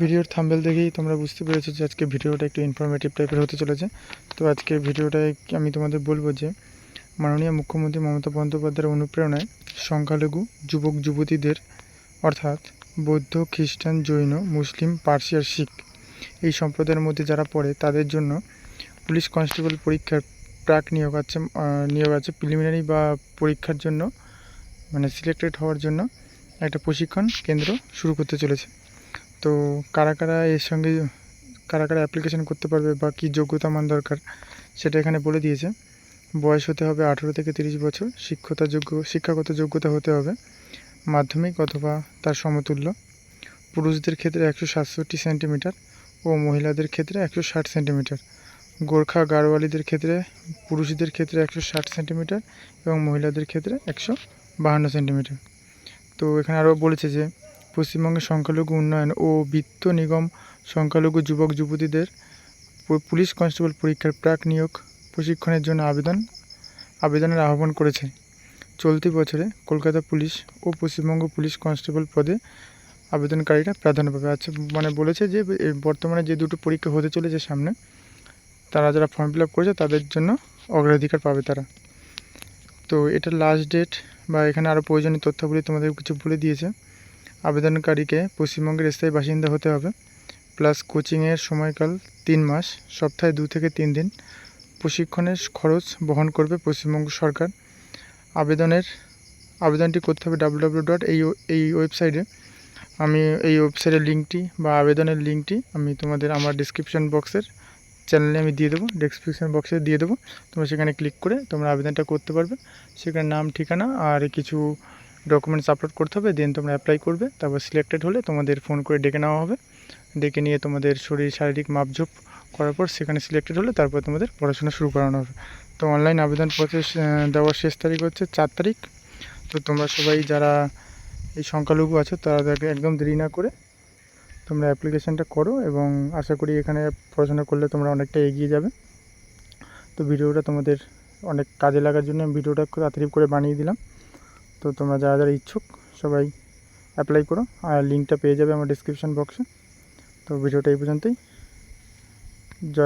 ভিডিওর থাম্বেল দেখেই তোমরা বুঝতে পেরেছ যে আজকে ভিডিওটা একটু ইনফরমেটিভ টাইপের হতে চলেছে। তো আজকে ভিডিওটায় আমি তোমাদের বলব যে, মাননীয় মুখ্যমন্ত্রী মমতা বন্দ্যোপাধ্যায়ের অনুপ্রেরণায় সংখ্যালঘু যুবক যুবতীদের অর্থাৎ বৌদ্ধ, খ্রিস্টান, জৈন, মুসলিম, পার্সি আর শিখ এই সম্প্রদায়ের মধ্যে যারা পড়ে তাদের জন্য পুলিশ কনস্টেবল পরীক্ষার প্রাক নিয়োগ আছে নিয়োগ আছে প্রিলিমিনারি বা পরীক্ষার জন্য মানে সিলেক্টেড হওয়ার জন্য একটা প্রশিক্ষণ কেন্দ্র শুরু করতে চলেছে। তো কারা কারা এর সঙ্গে কারা কারা অ্যাপ্লিকেশন করতে পারবে বা কী যোগ্যতা মান দরকার, সেটা এখানে বলে দিয়েছে। বয়স হতে হবে আঠেরো থেকে তিরিশ বছর, শিক্ষতা যোগ্য, শিক্ষাগত যোগ্যতা হতে হবে মাধ্যমিক অথবা তার সমতুল্য। পুরুষদের ক্ষেত্রে একশো সাতষট্টি সেন্টিমিটার ও মহিলাদের ক্ষেত্রে একশো ষাট সেন্টিমিটার। গোর্খা গাড়োয়ালিদের ক্ষেত্রে, পুরুষদের ক্ষেত্রে একশো ষাট সেন্টিমিটার এবং মহিলাদের ক্ষেত্রে একশো বাহান্ন সেন্টিমিটার। তো এখানে আরও বলেছে যে পশ্চিমবঙ্গের সংখ্যালঘু উন্নয়ন ও বিত্ত নিগম সংখ্যালঘু যুবক যুবতীদের পুলিশ কনস্টেবল পরীক্ষার প্রাক নিয়োগ প্রশিক্ষণের জন্য আবেদন, আবেদনের আহ্বান করেছে। চলতি বছরে কলকাতা পুলিশ ও পশ্চিমবঙ্গ পুলিশ কনস্টেবল পদে আবেদনকারীরা প্রাধান্য পাবে। আচ্ছা মানে বলেছে যে বর্তমানে যে দুটো পরীক্ষা হতে চলেছে সামনে, তারা যারা ফর্ম ফিল আপ করেছে তাদের জন্য অগ্রাধিকার পাবে তারা। তো এটার লাস্ট ডেট বা এখানে আরও প্রয়োজনীয় তথ্যাবলী তোমাদের কিছু বলে দিয়েছে। আবেদনকারীকে পশ্চিমবঙ্গের স্থায়ী বাসিন্দা হতে হবে, প্লাস কোচিংয়ের সময়কাল তিন মাস, সপ্তাহে দু থেকে তিন দিন। প্রশিক্ষণের খরচ বহন করবে পশ্চিমবঙ্গ সরকার। আবেদনের, আবেদনটি করতে হবে ডাব্লু ডট এই এই ওয়েবসাইটে আমি এই ওয়েবসাইটের লিঙ্কটি বা আবেদনের লিঙ্কটি আমি তোমাদের আমার ডিসক্রিপশন বক্সের চ্যানেলে আমি দিয়ে দেবো ডিসক্রিপশন বক্সে দিয়ে দেবো। তোমরা সেখানে ক্লিক করে তোমরা আবেদনটা করতে পারবে। সেখানে নাম, ঠিকানা আর কিছু ডকুমেন্টস আপলোড করতে হবে দেন তোমরা অ্যাপ্লাই করবে, তারপর সিলেক্টেড হলে তোমাদের ফোন করে ডেকে নেওয়া হবে। ডেকে নিয়ে তোমাদের শরীর শারীরিক মাপঝোপ করার পর সেখানে সিলেক্টেড হলে তারপর তোমাদের পড়াশোনা শুরু করানো হবে। তো অনলাইন আবেদন প্রসেস দেওয়ার শেষ তারিখ হচ্ছে চার তারিখ। তো তোমরা সবাই যারা এই সংখ্যালঘু আছো, তাদেরকে একদম দেরি না করে তোমরা অ্যাপ্লিকেশানটা করো এবং আশা করি এখানে পড়াশোনা করলে তোমরা অনেকটা এগিয়ে যাবে। তো ভিডিওটা তোমাদের অনেক কাজে লাগার জন্য ভিডিওটা তাড়াতাড়ি করে বানিয়ে দিলাম। তো তোমরা যারা যারা ইচ্ছুক সবাই অ্যাপ্লাই করো, আর লিঙ্কটা পেয়ে যাবে আমার ডিসক্রিপশান বক্সে তো ভিডিওটা এই পর্যন্তই। জয়